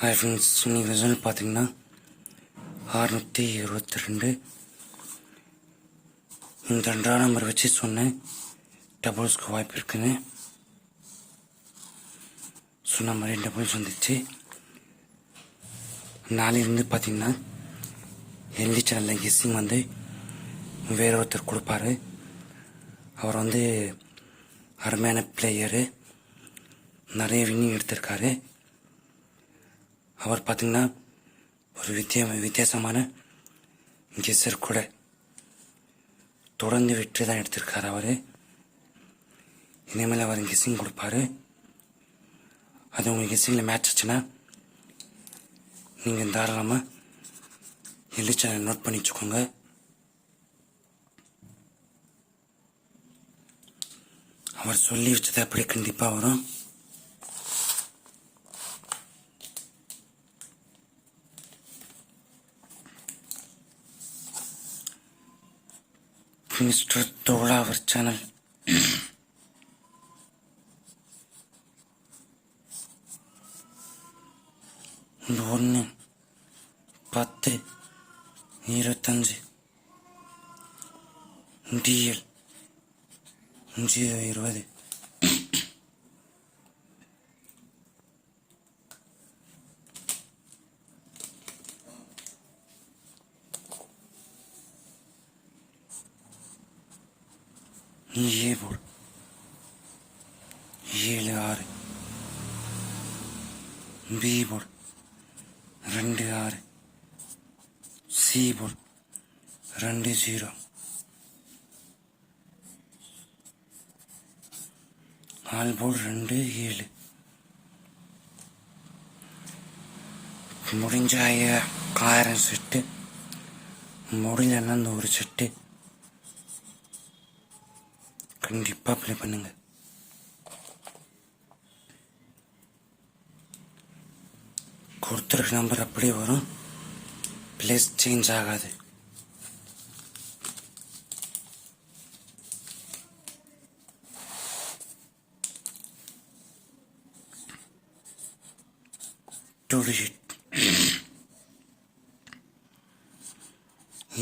Hi friends இன்னைக்கு result பார்த்தீங்கன்னா அறுநூற்றி இருபத்தி ரெண்டு இந்த ரெண்டாம் நம்பர் வச்சு சொன்னேன். டபுள்ஸ்க்கு வாய்ப்பு இருக்குன்னு. சொன்ன மாதிரி டபுள்ஸ் வந்துச்சு. நாளிலிருந்து பார்த்தீங்கன்னா ஹெல்தி சேனலில் கெஸ்ஸிங் வந்து வேற ஒருத்தர் கொடுப்பாரு. அவர் வந்து அருமையான பிளேயரு நிறைய வின்னிங் எடுத்திருக்காரு. அவர் பார்த்தீங்கன்னா ஒரு வித்திய வித்தியாசமான கெசர் கூட தொடர்ந்து வெற்றி தான் எடுத்திருக்கார் அவர். இனிமேல் அவர் கெஸ்ஸிங் கொடுப்பாரு. அது உங்கள் கெஸ்ஸிங்கில் மேட்ச் ஆச்சுன்னா நீங்கள் தாராளமாக எல்லி நோட் பண்ணி வச்சுக்கோங்க. அவர் சொல்லி வச்சது அப்படியே கண்டிப்பாக வரும். மிஸ்டர் தோழாவர் சேனல் ஒன்று பத்து இருபத்தஞ்சு டிஎல் ஜீரோ இருபது ஏ போர்டு ஏழு ஆறு பி போர்டு ரெண்டு ஆறு சி போர்டு ரெண்டு ஜீரோ ஆல் போர்டு ரெண்டு ஏழு முடிஞ்ச ஐயா ஆயிரம் செட்டு முடியலன்னா அந்த ஒரு செட்டு கண்டிப்பாக அப்ளை பண்ணுங்க. கொடுத்துருக்க நம்பர் அப்படியே வரும். பிளேஸ் சேஞ்ச் ஆகாது. டூ டிஜிட்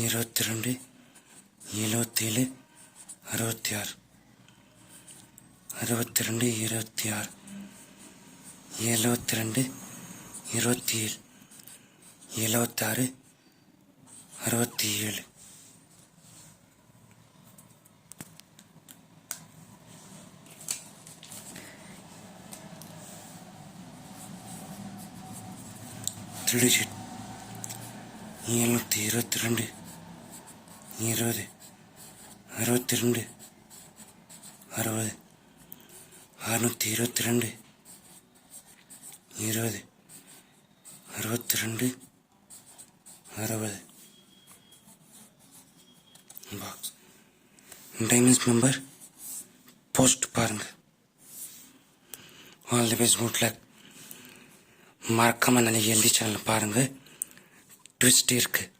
இருபத்தி ரெண்டு எழுபத்தேழு அறுபத்தி ஆறு. அறுபத்தி ரெண்டு இருபத்தி ஆறு எழுபத்தி ரெண்டு இருபத்தி ஏழு எழுபத்தாறு அறுபத்தி ஏழு டிஜிட் எழுநூற்றி இருபத்தி ரெண்டு இருபது. அறுபத்தி ரெண்டு அறுபது. அறுநூற்றி இருபத்தி ரெண்டு இருபது அறுபத்தி ரெண்டு அறுபது பாக்ஸ் டைமண்ட்ஸ் மெம்பர் போஸ்ட் பாருங்கள் all the best good luck மறக்காமல் நல்ல ஹெல்தி சேனல் பாருங்கள் ட்விஸ்ட் இருக்குது